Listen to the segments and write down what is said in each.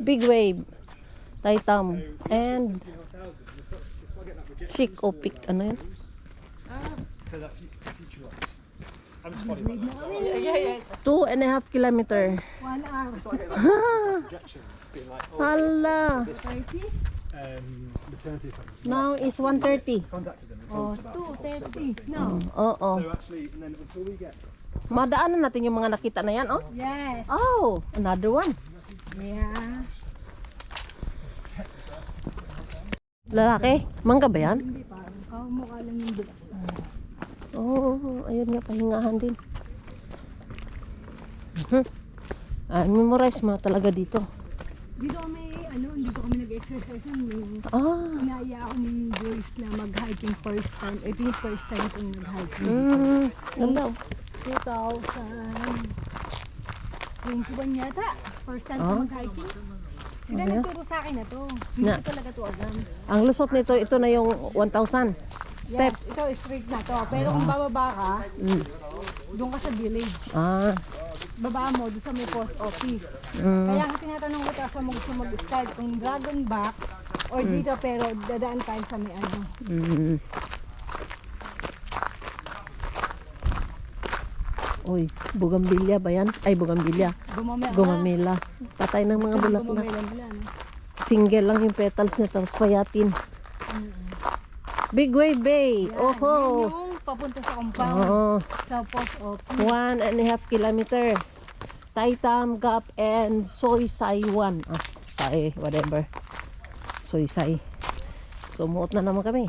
Big Wave, Taitam, and Chic Opic. Ano yun? Two and a half kilometer. One hour. Oh, Hala. Now is 1.30. Contacted them and Oh, told them about it. 2.30. No. Oo. We get Madaanan natin yung mga nakita na yan, oh. Yes. Oh, another one. Yeah. Lalaki? Mangga ba yan? Hindi pa. Kamukha lang yung. Oo, oh, ayun nga, pahingahan din. Mhm. Ah, memorize mo talaga dito. Dito kami, ano, hindi ko kami nag-exercise. Ah, inaya ako ni Joyce na mag-hiking first time. Ito yung first time kong nag-hiking. mm, ganda. oh. 2021 yata. First time Ah. ko mag-hiking. Sila Okay. nagturo sa akin na to. Hindi Na. talaga to alam. Ang lusot nito, ito na yung 1,000 steps. Yes, so straight na to. Pero kung bababa ka, Mm. doon ka sa village. Ah, Baba mo doon sa may post office. mm. Kaya ang tinatanong ko sa mo gusto mag-start kung dragon back or dito pero dadaan tayo sa may ano. Mm. Uy, bugambilya ba yan? Ay, bugambilya. Gumamela. Gumamela. Patay ng mga bulaklak. Single lang yung petals niya, tapos payatin. Big Wave Bay. Yan, Oho. yan yung papunta sa compound. Oo. Sa post office. One and a half kilometer. Taitam, Gap, and Soy Sai 1. Ah, Sai, whatever. Soy Sai. Sumuot na naman kami.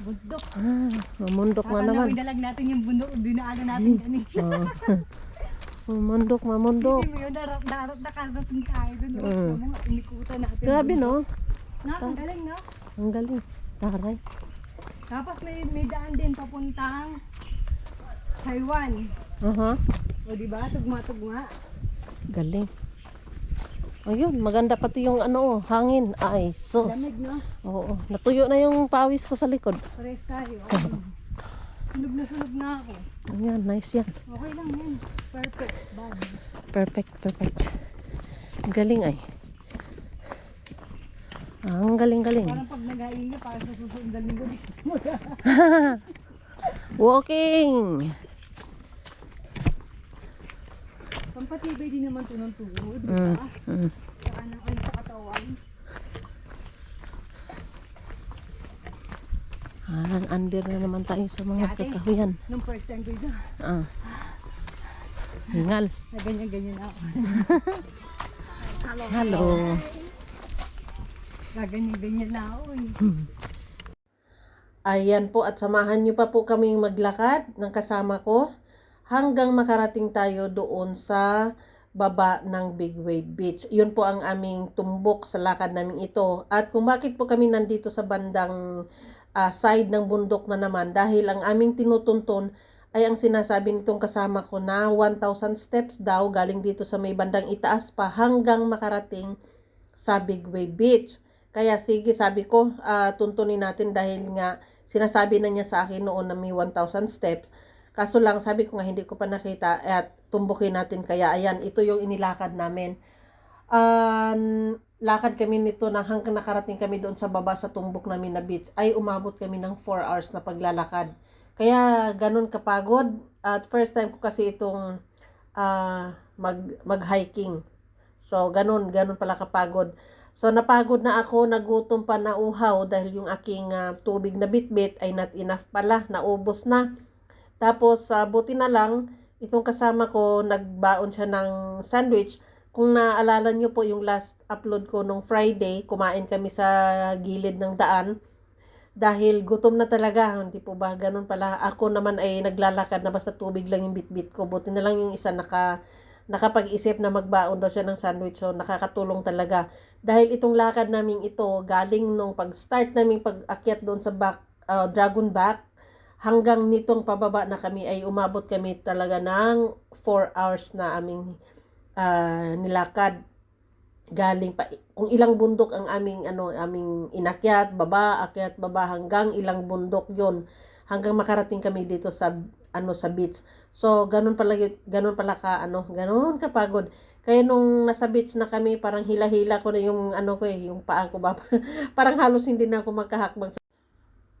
Bundok. Ah, mamundok na naman. Na lang natin yung bundok. Dinaanan natin kanina. Oh. mamundok, mamundok. Hindi mo yun, darap, darap, nakarating tayo dun. Mm. Mm. Mga inikutan natin. Grabe no? Na, ang galing no? Ang galing. Taray. Tapos may, may daan din papuntang Taiwan. Aha. O di ba? Tugma-tugma. Galing. Ayun, maganda pati yung ano, hangin. Ay, sus. Lamig no? Oo, natuyo na yung pawis ko sa likod. Pares tayo. Sunog na sunog na ako. Ayan, nice yan. Okay lang yan. Perfect. Bad. Perfect, perfect. Galing ay. Ang galing-galing. Parang pag nag-aingay, parang sa susunod na linggo. Walking! Pampatibay din naman ito ng tuhod. Mm, Diba? mm. Saka na kayo sa katawan. Ah, under na naman tayo sa mga Ate. kakahuyan. Nung first time ko dito, Ah. Hingal. na ganyan-ganyan ako. Hello. Gaganyan-ganyan na ako eh. Ayan po at samahan niyo pa po kaming maglakad ng kasama ko hanggang makarating tayo doon sa baba ng Big Wave Beach. Yun po ang aming tumbok sa lakad namin ito. At kung bakit po kami nandito sa bandang ah, side ng bundok na naman dahil ang aming tinutuntun ay ang sinasabi nitong kasama ko na 1,000 steps daw galing dito sa may bandang itaas pa hanggang makarating sa Big Wave Beach. Kaya sige, sabi ko, ah, tuntunin natin dahil nga sinasabi na niya sa akin noon na may 1,000 steps. Kaso lang, sabi ko nga hindi ko pa nakita at tumbukin natin. Kaya ayan, ito yung inilakad namin. Um, lakad kami nito na hanggang nakarating kami doon sa baba sa tumbok namin na beach ay umabot kami ng 4 hours na paglalakad. Kaya ganun kapagod. At first time ko kasi itong ah, mag, mag-hiking. So, ganun, ganun pala kapagod. So, napagod na ako, nagutom pa, nauhaw dahil yung aking ah, tubig na bitbit ay not enough pala, naubos na. Tapos, sa buti na lang, itong kasama ko, nagbaon siya ng sandwich. Kung naalala nyo po yung last upload ko nung Friday, kumain kami sa gilid ng daan. Dahil gutom na talaga, hindi po ba ganun pala. Ako naman ay naglalakad na basta tubig lang yung bitbit ko. Buti na lang yung isa naka, nakapag-isip na magbaon daw siya ng sandwich. So, nakakatulong talaga. Dahil itong lakad namin ito, galing nung pag-start namin pag-akyat doon sa back, uh, Dragon Back, hanggang nitong pababa na kami ay umabot kami talaga ng 4 hours na aming ah, nilakad galing pa kung ilang bundok ang aming ano aming inakyat baba akyat baba hanggang ilang bundok yon hanggang makarating kami dito sa ano sa beach so ganun pala ganun pala ka ano ganun kapagod Kaya nung nasa beach na kami, parang hila-hila ko na yung ano ko eh, yung paa ko ba. parang halos hindi na ako makahakbang.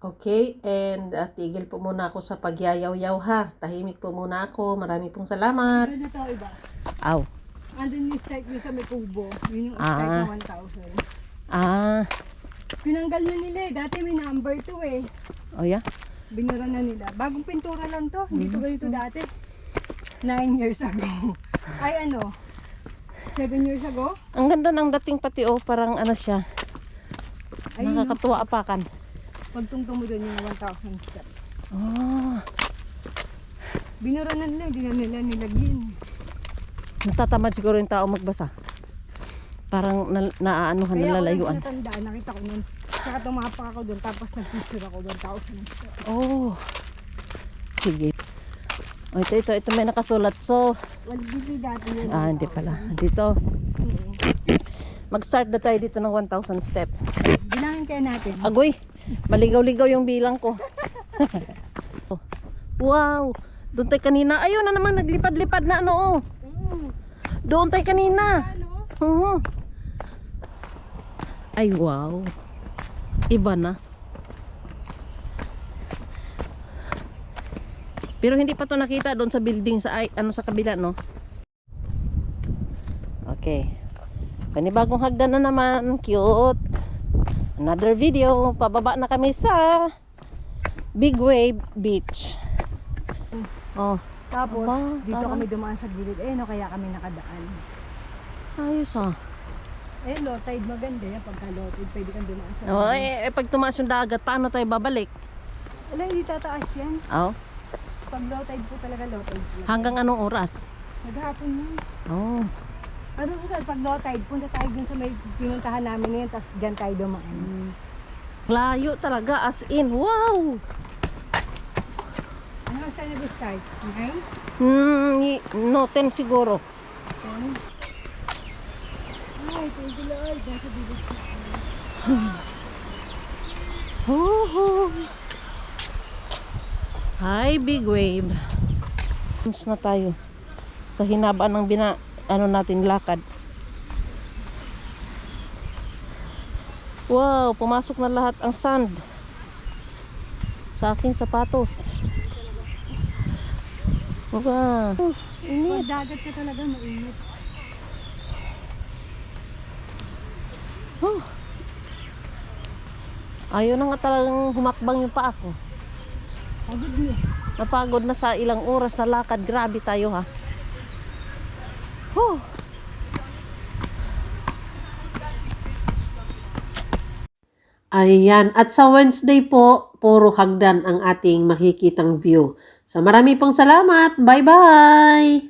Okay, and uh, tigil po muna ako sa pagyayaw-yaw ha. Tahimik po muna ako. Marami pong salamat. Ano to iba? Aw. Andun yung strike yung sa may kubo. Yun yung Ah. strike na 1,000. Ah. Tinanggal na nila eh. Dati may number 2 eh. Oh, yeah? Binura na nila. Bagong pintura lang to. Hindi to ganito dati. 9 years ago. Ay ano? 7 years ago? Ang ganda ng dating pati, oh. Parang ano siya. No? Nakakatuwa apakan. Pagtungtong mo doon yung 1,000 step. Oh. Binura na nila. Hindi na nila nilagyan. Natatamad siguro yung tao magbasa. Parang na, naano ka, Kaya ako nalalayuan. lang natandaan. Nakita ko nun. Saka tumapak ako doon. Tapos nag-picture ako 1,000 step. Oh. Sige. Oh, ito, ito, ito may nakasulat. So, Wag-bibi dati yun. ah, hindi pala. Dito. Mag-start na tayo dito ng 1,000 step. Bilangin kaya natin. Agoy, maligaw-ligaw yung bilang ko. wow, doon tayo kanina. Ayun na naman, naglipad-lipad na ano. oh. Doon tayo kanina. Oo. Ay, wow. Iba na. Pero hindi pa to nakita doon sa building sa ano sa kabila, no? Okay. Panibagong hagdan na naman. Cute. Another video. Pababa na kami sa Big Wave Beach. Oh, Tapos, Aba, dito parang- kami dumaan sa gilid. Eh, no, kaya kami nakadaan. ayos ah. Eh, low tide maganda yan. Pagka low tide, pwede kang dumaan sa Oh, eh, eh, pag tumaas yung dagat, paano tayo babalik? Wala, hindi tataas yan. Oh, Pag low tide po talaga, low tide po. hanggang anong oras? Maghapon yun. Oh, Ano susunod, pag low tide, punta tayo dun sa may pinuntahan namin na yun, tapos dyan tayo dumaan. layo talaga as in. Wow! Ano ang tayo nag-start? Okay? Hmm, y- no, 10 siguro. Ten. Ay, thank you Lord. Nasa bilis ko. Woohoo! Hi, big wave. Tapos na tayo sa hinabaan ng bina, ano natin, lakad. Wow, pumasok na lahat ang sand sa aking sapatos. Wow. Pag dagat ka talaga, mainit. Oh. Ayaw na nga talagang humakbang yung paa ko. Pagod niya. Napagod na sa ilang oras na lakad. Grabe tayo ha. Huh. Ayan. At sa Wednesday po, puro hagdan ang ating makikitang view. So marami pong salamat. Bye-bye!